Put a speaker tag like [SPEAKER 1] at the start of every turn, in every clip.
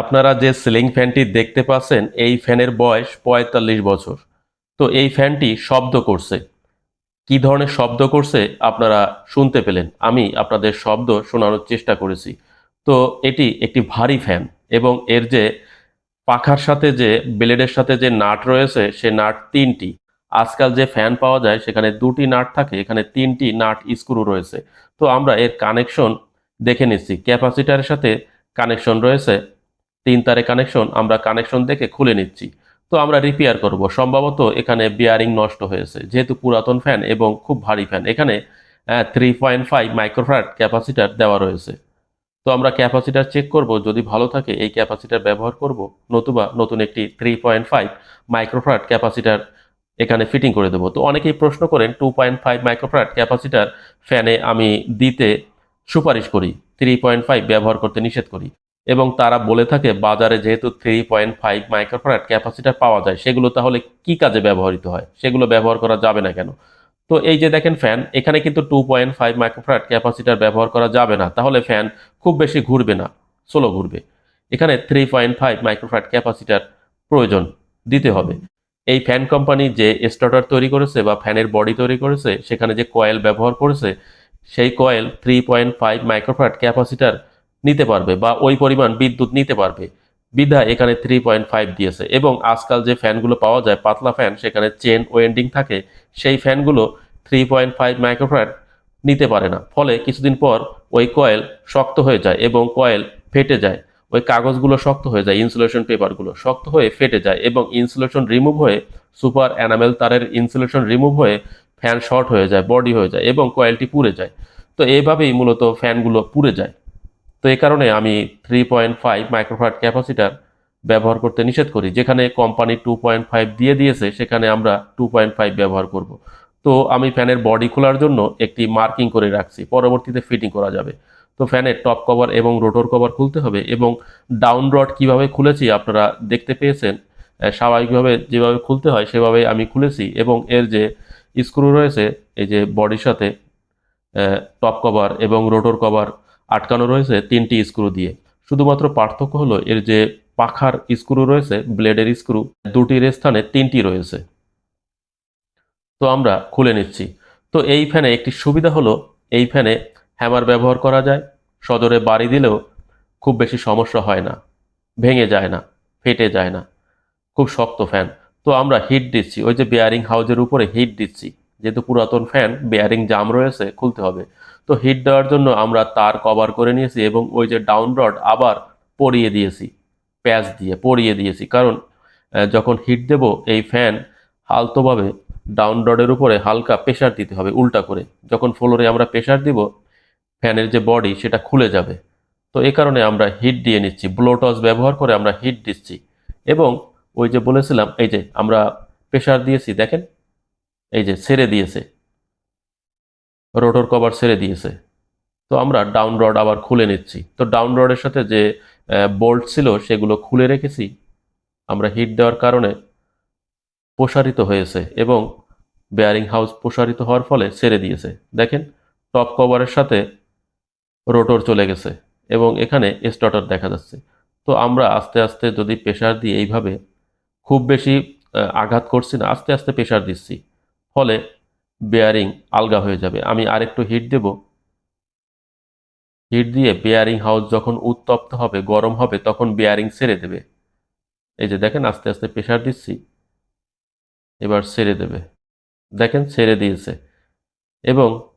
[SPEAKER 1] আপনারা যে সিলিং ফ্যানটি দেখতে পাচ্ছেন, এই ফ্যানের বয়স পঁয়তাল্লিশ বছর। তো এই ফ্যানটি শব্দ করছে। কি ধরনের শব্দ করছে আপনারা শুনতে পেলেন। আমি আপনাদের শব্দ শোনানোর চেষ্টা করেছি। তো এটি একটি ভারী ফ্যান এবং এর যে পাখার সাথে যে, ব্লেডের সাথে যে নাট রয়েছে, সে নাট তিনটি। আজকাল যে ফ্যান পাওয়া যায়, সেখানে দুটি নাট থাকে, এখানে তিনটি নাট স্ক্রু রয়েছে। তো আমরা এর কানেকশন দেখে নিচ্ছি। ক্যাপাসিটারের সাথে কানেকশন রয়েছে। তিন তারে কানেকশন আমরা কানেকশন দেখে খুলে নিচ্ছি। তো আমরা রিপেয়ার করব। সম্ভবত এখানে বিয়ারিং নষ্ট হয়েছে। যেহেতু পুরাতন ফ্যান এবং খুব ভারী ফ্যান এখানে three point five microfarad capacitor দেওয়া রয়েছে। তো আমরা ক্যাপাসিটার চেক করব। যদি ভালো থাকে, এই ক্যাপাসিটার ব্যবহার করব। নতুবা নতুন একটি three point five microfarad capacitor এখানে ফিটিং করে দেবো। তো অনেকেই প্রশ্ন করেন two point five microfarad capacitor ফ্যানে আমি দিতে সুপারিশ করি থ্রি পয়েন্ট ফাইভ ব্যবহার করতে নিষেধ করি। এবং তারা বলে থাকে, বাজারে যেহেতু three point five microfarad capacitor পাওয়া যায়, সেগুলো তাহলে কি কাজে ব্যবহৃত হয়? সেগুলো ব্যবহার করা যাবে না কেন? তো এই যে দেখেন ফ্যান এখানে কিন্তু two point five microfarad capacitor ব্যবহার করা যাবে না। তাহলে ফ্যান খুব বেশি ঘুরবে না স্লো ঘুরবে। এখানে three point five microfarad capacitor প্রয়োজন দিতে হবে। এই ফ্যান কোম্পানি যে স্টার্টার তৈরি করেছে বা ফ্যানের বডি তৈরি করেছে, সেখানে যে কয়েল ব্যবহার করেছে, সেই coil three point five microfarad capacitor নিতে পারবে বা ওই পরিমাণ বিদ্যুৎ নিতে পারবে। বিধা এখানে থ্রি পয়েন্ট ফাইভ দিয়েছে এবং আজকাল যে ফ্যানগুলো পাওয়া যায়, পাতলা ফ্যান, সেখানে চেন ওয়েন্ডিং থাকে, সেই ফ্যানগুলো থ্রি পয়েন্ট ফাইভ মাইক্রোফ্যাট নিতে পারে না। ফলে কিছুদিন পর ওই কয়েল শক্ত হয়ে যায় এবং কয়েল ফেটে যায়। ওই কাগজগুলো শক্ত হয়ে যায় ইনসুলেশন পেপারগুলো শক্ত হয়ে ফেটে যায় এবং ইনসুলেশন রিমুভ হয়ে সুপার অ্যানামেল তারের ইনসুলেশন রিমুভ হয়ে ফ্যান শর্ট হয়ে যায় বডি হয়ে যায় এবং কয়েলটি পুড়ে যায়। তো এইভাবেই মূলত ফ্যানগুলো পুড়ে যায়। তো এই কারণে আমি three point five microfarad capacitor ব্যবহার করতে নিষেধ করি, যেখানে কোম্পানি টু পয়েন্ট ফাইভ দিয়ে দিয়েছে, সেখানে আমরা টু পয়েন্ট ফাইভ ব্যবহার করব। তো আমি ফ্যানের বডি খোলার জন্য একটি মার্কিং করে রাখছি, পরবর্তীতে ফিটিং করা যাবে। তো ফ্যানের টপ কভার এবং রোটর কভার খুলতে হবে এবং ডাউন রড কীভাবে খুলেছি আপনারা দেখতে পেয়েছেন স্বাভাবিকভাবে যেভাবে খুলতে হয় সেভাবে আমি খুলেছি এবং এর যে স্ক্রু রয়েছে, এই যে বডির সাথে টপ কভার এবং রোটর কভার আটকানো রয়েছে তিনটি স্ক্রু দিয়ে। শুধুমাত্র পার্থক্য হলো এর যে পাখার স্ক্রু রয়েছে, ব্লেডের স্ক্রু, দুটির স্থানে তিনটি রয়েছে। তো আমরা খুলে নিচ্ছি। তো এই ফ্যানে একটি সুবিধা হলো এই ফ্যানে হ্যামার ব্যবহার করা যায়। সদরে বাড়ি দিলেও খুব বেশি সমস্যা হয় না, ভেঙে যায় না, ফেটে যায় না। খুব শক্ত ফ্যান। তো আমরা হিট দিচ্ছি, ওই যে বেয়ারিং হাউজের উপরে হিট দিচ্ছি। যেহেতু পুরাতন ফ্যান বেয়ারিং জাম রয়েছে, খুলতে হবে। তো হিট দেওয়ার জন্য আমরা তার কভার করে নিয়েছি এবং ওই যে ডাউন রড আবার পরিয়ে দিয়েছি প্যাচ দিয়ে পরিয়ে দিয়েছি। কারণ যখন হিট দেব, এই ফ্যান হালতোভাবে ডাউন রডের উপরে হালকা প্রেশার দিতে হবে, উল্টা করে। যখন ফ্লোরে আমরা প্রেশার দিব ফ্যানের যে বডি সেটা খুলে যাবে। তো এই কারণে আমরা হিট দিয়ে নিচ্ছি ব্লোটস ব্যবহার করে আমরা হিট দিচ্ছি। এবং ওই যে বলেছিলাম, এই যে আমরা প্রেশার দিয়েছি, দেখেন? এই যে ছেড়ে দিয়েছে। রোটর কভার ছেড়ে দিয়েছে। তো আমরা ডাউন রড আবার খুলে নিচ্ছি। তো ডাউন রডের সাথে যে বোল্ট ছিল সেগুলো খুলে রেখেছি। আমরা হিট দেওয়ার কারণে প্রসারিত হয়েছে এবং বেয়ারিং হাউস প্রসারিত হওয়ার ফলে ছেড়ে দিয়েছে। দেখেন, টপ কভারের সাথে রোটর চলে গেছে এবং এখানে স্টার্টার দেখা যাচ্ছে। তো আমরা আস্তে আস্তে যদি প্রেশার দিই এইভাবে খুব বেশি আঘাত করছি না, আস্তে আস্তে প্রেশার দিচ্ছি। ফলে বেয়ারিং আলগা হয়ে যাবে। আমি আরেকটু হিট দেব। হিট দিয়ে বেয়ারিং হাউস যখন উত্তপ্ত হবে, গরম হবে, তখন বেয়ারিং ছেড়ে দেবে। এই যে দেখেন, আস্তে আস্তে প্রেশার দিচ্ছি। এবার ছেড়ে দেবে। দেখেন, ছেড়ে দিয়েছে। এবং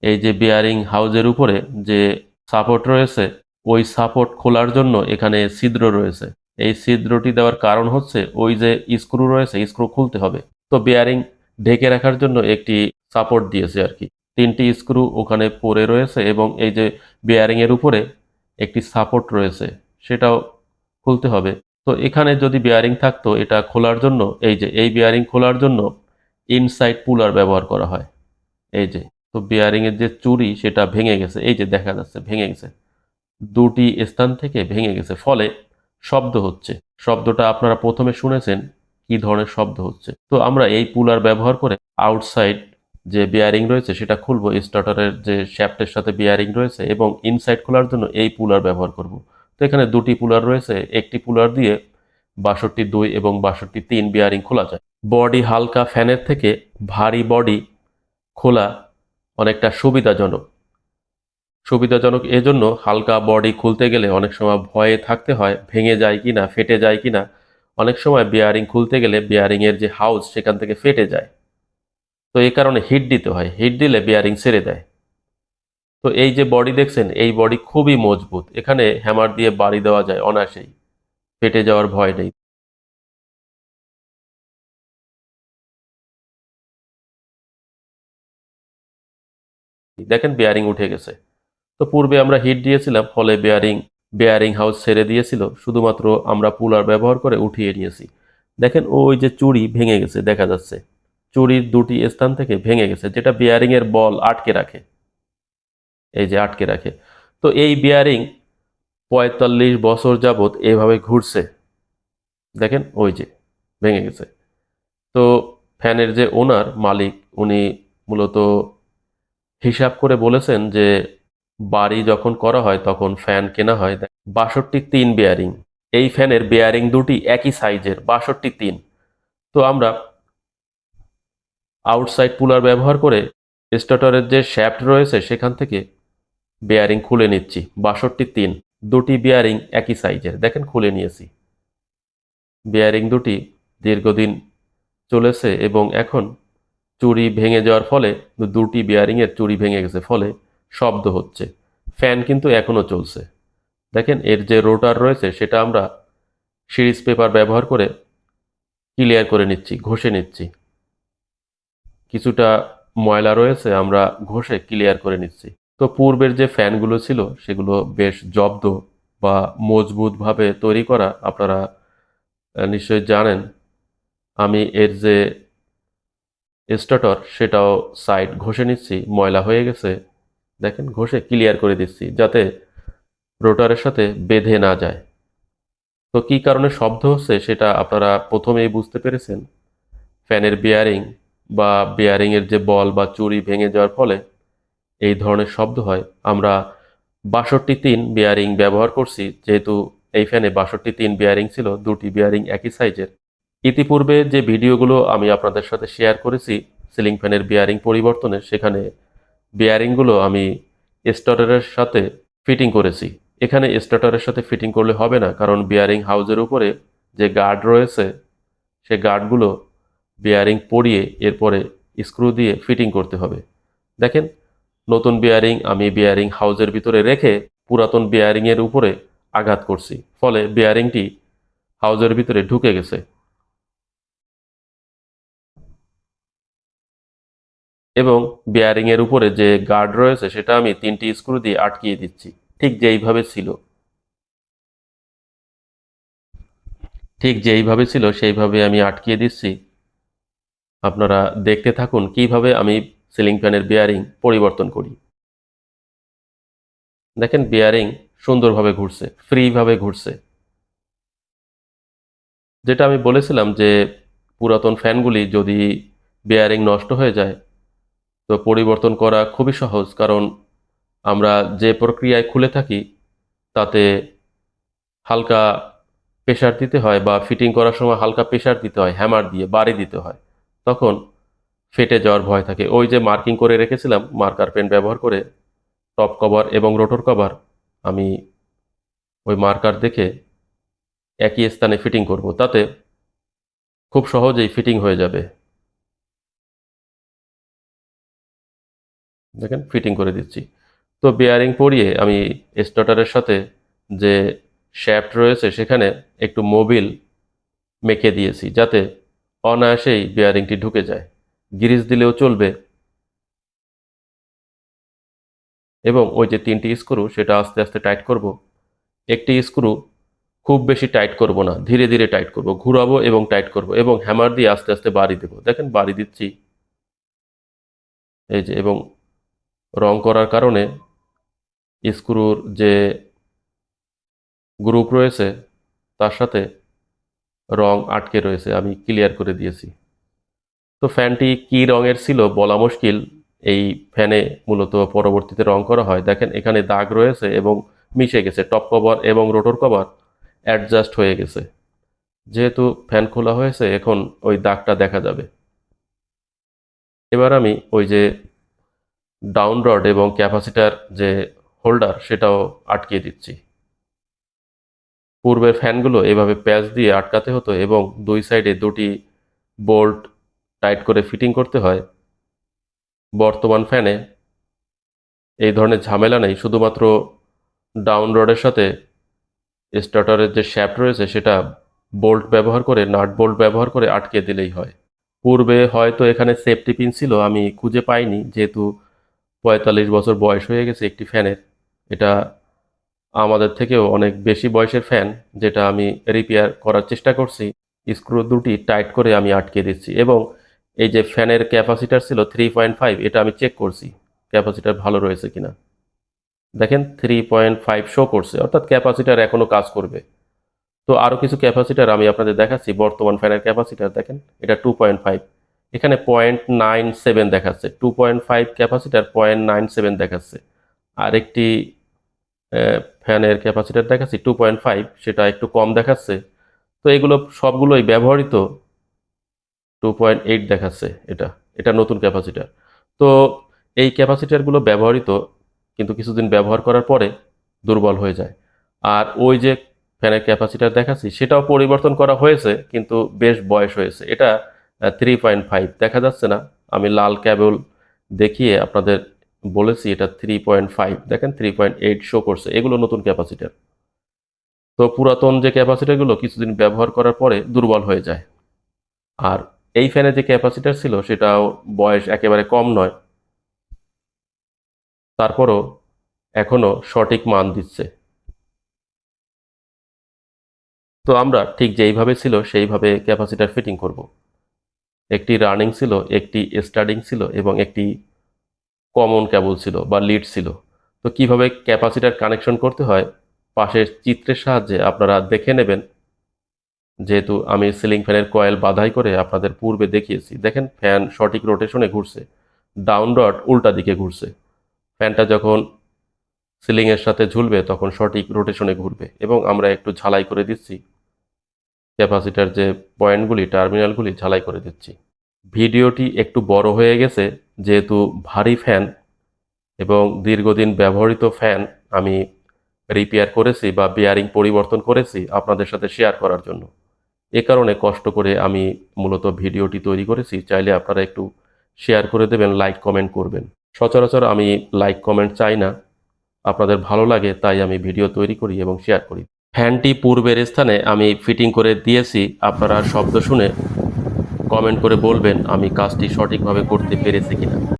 [SPEAKER 1] এই যে বেয়ারিং হাউজের উপরে যে সাপোর্ট রয়েছে, ওই সাপোর্ট খোলার জন্য এখানে ছিদ্র রয়েছে। এই ছিদ্রটি দেওয়ার কারণ হচ্ছে, ওই যে স্ক্রু রয়েছে স্ক্রু খুলতে হবে। তো বেয়ারিং ঢেকে রাখার জন্য একটি সাপোর্ট দিয়েছে আর কি। তিনটি স্ক্রু ওখানে পরে রয়েছে এবং এই যে বেয়ারিংয়ের উপরে একটি সাপোর্ট রয়েছে, সেটাও খুলতে হবে। তো এখানে যদি বেয়ারিং থাকতো, এটা খোলার জন্য, এই যে, এই বেয়ারিং খোলার জন্য ইনসাইড পুলার ব্যবহার করা হয়। এই যে, তো বেয়ারিংয়ের যে চুরি, সেটা ভেঙে গেছে। এই যে, দেখা যাচ্ছে, ভেঙে গেছে। দুটি স্থান থেকে ভেঙে গেছে, ফলে শব্দ হচ্ছে। শব্দটা আপনারা প্রথমে শুনেছেন কি ধরনের শব্দ হচ্ছে। তো আমরা এই পুলার ব্যবহার করে আউটসাইড যে বিয়ারিং রয়েছে সেটা খুলবো স্টার্টারের যে শ্যাফটের সাথে বিয়ারিং রয়েছে এবং ইনসাইড খোলার জন্য এই পুলার ব্যবহার করব। তো এখানে দুটি পুলার রয়েছে, একটি পুলার দিয়ে বাষট্টি দুই এবং বাষট্টি তিন বিয়ারিং খোলা যায়। বডি হালকা ফ্যানের থেকে ভারী বডি খোলা অনেকটা সুবিধাজনক। সুবিধাজনক এজন্য হালকা বডি খুলতে গেলে অনেক সময় ভয়ে থাকতে হয়, ভেঙে যায় কিনা, ফেটে যায় কিনা অনেক সময় বিয়ারিং খুলতে গেলে বিয়ারিং এর যে হাউস সেখান থেকে ফেটে যায়। তো এই কারণে হিট দিতে হয়। হিট দিলে বিয়ারিং ছেড়ে দেয়। তো এই যে বডি দেখছেন, এই বডি খুবই মজবুত। এখানে হ্যামার দিয়ে বাড়ি দেওয়া যায় অনায়াসেই। ফেটে যাওয়ার ভয় নেই। দেখেন বেয়ারিং উঠে গেছে। তো পূর্বে আমরা হিট দিয়েছিলাম, ফলে বেয়ারিং বেয়ারিং হাউস ছেড়ে দিয়েছিল, শুধুমাত্র আমরা পুলার ব্যবহার করে উঠিয়ে নিয়েছি। দেখেন ওই যে চুড়ি ভেঙে গেছে, দেখা যাচ্ছে। চুড়ির দুটি স্থান থেকে ভেঙে গেছে, যেটা বেয়ারিং এর বল আটকে রাখে। এই যে আটকে রাখে। তো এই বিয়ারিং পঁয়তাল্লিশ বছর যাবত এভাবে ঘুরছে। দেখেন ওই যে ভেঙে গেছে। তো ফ্যানের যে ওনার মালিক, উনি মূলত হিসাব করে বলেছেন যে বাড়ি যখন করা হয় তখন ফ্যান কেনা হয়। বাষট্টি তিন বেয়ারিং এই ফ্যানের বেয়ারিং দুটি একই সাইজের, বাষট্টি তিন। তো আমরা আউটসাইড পুলার ব্যবহার করে স্টার্টারের যে শ্যাফট রয়েছে সেখান থেকে বেয়ারিং খুলে নিচ্ছি, বাষট্টি তিন। দুটি বেয়ারিং একই সাইজের, দেখেন খুলে নিয়েছি। বেয়ারিং দুটি দীর্ঘদিন চলেছে এবং এখন চুরি ভেঙে যাওয়ার ফলে, দুটি বেয়ারিংয়ের চুরি ভেঙে গেছে ফলে শব্দ হচ্ছে। ফ্যান কিন্তু এখনও চলছে। দেখেন, এর যে রোটার রয়েছে, সেটা আমরা সিরিজ পেপার ব্যবহার করে ক্লিয়ার করে নিচ্ছি, ঘষে নিচ্ছি। কিছুটা ময়লা রয়েছে, আমরা ঘষে ক্লিয়ার করে নিচ্ছি। তো পূর্বের যে ফ্যানগুলো ছিল, সেগুলো বেশ জব্দ বা মজবুতভাবে তৈরি করা আপনারা নিশ্চয়ই জানেন। আমি এর যে স্টার্টার, সেটাও সাইড ঘষে নিচ্ছি, ময়লা হয়ে গেছে। দেখেন, ঘষে ক্লিয়ার করে দিচ্ছি যাতে রোটারের সাথে বেঁধে না যায়। তো কি কারণে শব্দ হচ্ছে সেটা আপনারা প্রথমেই বুঝতে পেরেছেন। ফ্যানের বিয়ারিং বা বিয়ারিংয়ের যে বল বা চুরি ভেঙে যাওয়ার ফলে এই ধরনের শব্দ হয়। আমরা বাষট্টি তিন বিয়ারিং ব্যবহার করছি, যেহেতু এই ফ্যানে বাষট্টি তিন বিয়ারিং ছিল, দুটি বিয়ারিং একই সাইজের ইতিপূর্বে যে ভিডিওগুলো আমি আপনাদের সাথে শেয়ার করেছি সিলিং ফ্যানের বিয়ারিং পরিবর্তনের, সেখানে বিয়ারিংগুলো আমি স্টার্টারের সাথে ফিটিং করেছি। এখানে স্টার্টারের সাথে ফিটিং করলে হবে না, কারণ বিয়ারিং হাউজের উপরে যে গার্ড রয়েছে, সে গার্ডগুলো বিয়ারিং পরিয়ে এরপরে স্ক্রু দিয়ে ফিটিং করতে হবে। দেখেন, নতুন বিয়ারিং আমি বিয়ারিং হাউজের ভিতরে রেখে পুরাতন বিয়ারিংয়ের উপরে আঘাত করছি, ফলে বিয়ারিংটি হাউজের ভিতরে ঢুকে গেছে। এবং বিয়ারিংয়ের উপরে যে গার্ড রয়েছে, সেটা আমি তিনটি স্ক্রু দিয়ে আটকিয়ে দিচ্ছি। ঠিক যেইভাবে ছিল। ঠিক যেইভাবে ছিল, সেইভাবে আমি আটকিয়ে দিচ্ছি। আপনারা দেখতে থাকুন কীভাবে আমি সিলিং ফ্যানের বিয়ারিং পরিবর্তন করি। দেখেন বিয়ারিং সুন্দরভাবে ঘুরছে ফ্রিভাবে ঘুরছে। যেটা আমি বলেছিলাম যে পুরাতন ফ্যানগুলি যদি বিয়ারিং নষ্ট হয়ে যায় তো পরিবর্তন করা খুবই সহজ, কারণ আমরা যে প্রক্রিয়ায় খুলে থাকি, তাতে হালকা প্রেশার দিতে হয় বা ফিটিং করার সময় হালকা প্রেশার দিতে হয়, হ্যামার দিয়ে, বাড়ি দিতে হয়। তখন ফেটে যাওয়ার ভয় থাকে। ওই যে মার্কিং করে রেখেছিলাম, মার্কার পেন ব্যবহার করে টপ কভার এবং রোটর কভার, আমি ওই মার্কার দেখে একই স্থানে ফিটিং করব। তাতে খুব সহজেই ফিটিং হয়ে যাবে। দেখেন ফিটিং করে দিচ্ছি। তো বেয়ারিং পরিয়ে আমি স্টার্টারের সাথে যে শ্যাফট রয়েছে, সেখানে একটু মোবিল মেখে দিয়েছি, যাতে অনায়াসেই বেয়ারিংটি ঢুকে যায়। গিরিজ দিলেও চলবে। এবং ওই যে তিনটি স্ক্রু সেটা আস্তে আস্তে টাইট করব। একটি স্ক্রু খুব বেশি টাইট করব না, ধীরে ধীরে টাইট করব, ঘুরাবো এবং টাইট করব, এবং হ্যামার দিয়ে আস্তে আস্তে বাড়ি দেবো। দেখেন, বাড়ি দিচ্ছি। এই যে, এবং রং করার কারণে স্ক্রুর যে গ্রুপ রয়েছে, তার সাথে রং আটকে রয়েছে, আমি ক্লিয়ার করে দিয়েছি। তো ফ্যানটি কি রঙের ছিল বলা মুশকিল। এই ফ্যানে মূলত পরবর্তীতে রং করা হয়। দেখেন, এখানে দাগ রয়েছে এবং মিশে গেছে, টপ কভার এবং রোটর কভার অ্যাডজাস্ট হয়ে গেছে। যেহেতু ফ্যান খোলা হয়েছে, এখন ওই দাগটা দেখা যাবে। এবার আমি ওই যে ডাউন রড এবং ক্যাপাসিটার যে হোল্ডার সেটাও আটকিয়ে দিচ্ছি। পূর্বের ফ্যানগুলো এভাবে প্যাচ দিয়ে আটকাতে হতো এবং দুই সাইডে দুটি বোল্ট টাইট করে ফিটিং করতে হয়। বর্তমান ফ্যানে এই ধরনের ঝামেলা নেই, শুধুমাত্র ডাউন রডের সাথে স্টার্টারের যে শ্যাফট রয়েছে সেটা বোল্ট ব্যবহার করে নাট বোল্ট ব্যবহার করে আটকে দিলেই হয়। পূর্বে হয়তো এখানে সেফটি পিন ছিল, আমি খুঁজে পাইনি, যেহেতু পঁয়তাল্লিশ বছর বয়স হয়ে গেছে একটি ফ্যানের। এটা আমাদের থেকেও অনেক বেশি বয়সের ফ্যান, যেটা আমি রিপেয়ার করার চেষ্টা করছি। স্ক্রু দুটি টাইট করে আমি আটকে দিচ্ছি এবং এই যে ফ্যানের ক্যাপাসিটার ছিল থ্রি পয়েন্ট ফাইভ, এটা আমি চেক করছি ক্যাপাসিটার ভালো রয়েছে কিনা। দেখেন, থ্রি পয়েন্ট ফাইভ শো করছে, অর্থাৎ ক্যাপাসিটার এখনও কাজ করবে। তো আরও কিছু ক্যাপাসিটার আমি আপনাদের দেখাচ্ছি, বর্তমান ফ্যানের ক্যাপাসিটার, দেখেন, এটা টু পয়েন্ট ফাইভ। এখানে পয়েন্ট নাইন সেভেন দেখাচ্ছে two point five capacitor point nine seven দেখাচ্ছে। আর একটি ফ্যানের ক্যাপাসিটার দেখাচ্ছি টু পয়েন্ট ফাইভ সেটা একটু কম দেখাচ্ছে। তো এগুলো সবগুলোই ব্যবহৃত টু পয়েন্ট এইট দেখাচ্ছে এটা এটা নতুন ক্যাপাসিটার তো এই ক্যাপাসিটারগুলো ব্যবহৃত কিন্তু কিছুদিন ব্যবহার করার পরে দুর্বল হয়ে যায়। আর ওই যে ফ্যানের ক্যাপাসিটার দেখাচ্ছি, সেটাও পরিবর্তন করা হয়েছে, কিন্তু বেশ বয়স হয়েছে। এটা থ্রি পয়েন্ট ফাইভ দেখা যাচ্ছে না। আমি লাল ক্যাবল দেখিয়ে আপনাদের বলেছি এটা থ্রি পয়েন্ট ফাইভ দেখেন থ্রি পয়েন্ট এইট শো করছে। এগুলো নতুন ক্যাপাসিটার তো পুরাতন যে ক্যাপাসিটারগুলো কিছুদিন ব্যবহার করার পরে দুর্বল হয়ে যায়। আর এই ফ্যানে যে ক্যাপাসিটার ছিল সেটাও বয়স একেবারে কম নয়। তারপরও এখনও সঠিক মান দিচ্ছে। তো আমরা ঠিক যেইভাবে ছিল সেইভাবে ক্যাপাসিটার ফিটিং করব। একটি রানিং ছিল, একটি স্টার্টিং ছিল এবং একটি কমন ক্যাবল ছিল বা লিড ছিল। তো কীভাবে ক্যাপাসিটার কানেকশন করতে হয়? পাশের চিত্রের সাহায্যে আপনারা দেখে নেবেন। যেহেতু আমি সিলিং ফ্যানের কয়েল বাধাই করে আপনাদের পূর্বে দেখিয়েছি। দেখেন ফ্যান সঠিক রোটেশনে ঘুরছে ডাউন রড উল্টা দিকে ঘুরছে। ফ্যানটা যখন সিলিংয়ের সাথে ঝুলবে, তখন সঠিক রোটেশনে ঘুরবে এবং আমরা একটু ঝালাই করে দিচ্ছি। ক্যাপাসিটার যে পয়েন্টগুলি, টার্মিনালগুলি ঝালাই করে দিচ্ছি। ভিডিওটি একটু বড় হয়ে গেছে, যেহেতু ভারী ফ্যান এবং দীর্ঘদিন ব্যবহৃত ফ্যান আমি রিপেয়ার করেছি বা বিয়ারিং পরিবর্তন করেছি আপনাদের সাথে শেয়ার করার জন্য। এ কারণে কষ্ট করে আমি মূলত ভিডিওটি তৈরি করেছি। চাইলে আপনারা একটু শেয়ার করে দেবেন, লাইক, কমেন্ট করবেন। সচরাচর আমি লাইক, কমেন্ট চাই না। আপনাদের ভালো লাগে, তাই আমি ভিডিও তৈরি করি এবং শেয়ার করি। ফ্যানটি পূর্বের স্থানে আমি ফিটিং করে দিয়েছি। আপনারা শব্দ শুনে কমেন্ট করে বলবেন আমি কাজটি সঠিকভাবে করতে পেরেছি কিনা।